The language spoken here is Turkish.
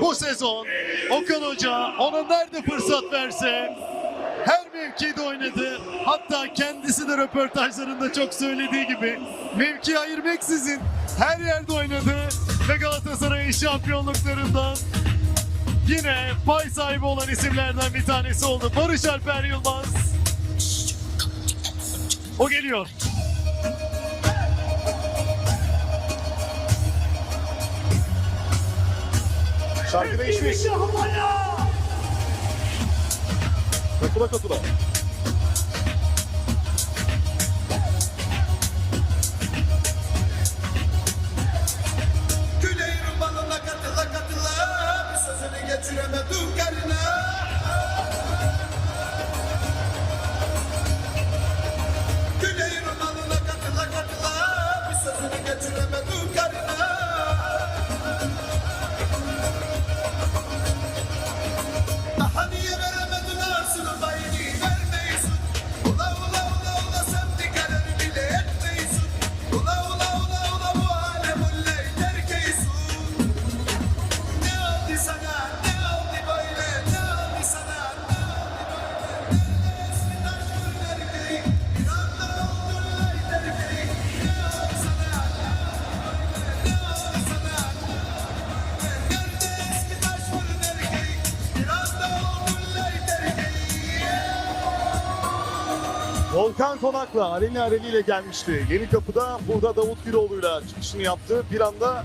Bu sezon Okan Hoca ona nerede fırsat verse her mevkide oynadı. Hatta kendisi de röportajlarında çok söylediği gibi mevki ayırmaksızın her yerde oynadı ve Galatasaray'ın şampiyonluklarından yine pay sahibi olan isimlerden bir tanesi oldu. Barış Alper Yılmaz. O geliyor. Şarkı değişmiş. Katıla katıla. Güney Ruman'ına katıla katıla sözünü geçiremedim karına Volkan Konak'la Aleni Aleni ile gelmişti. Yeni kapıda burada Davut Güloğlu'yla çıkışını yaptı. Bir anda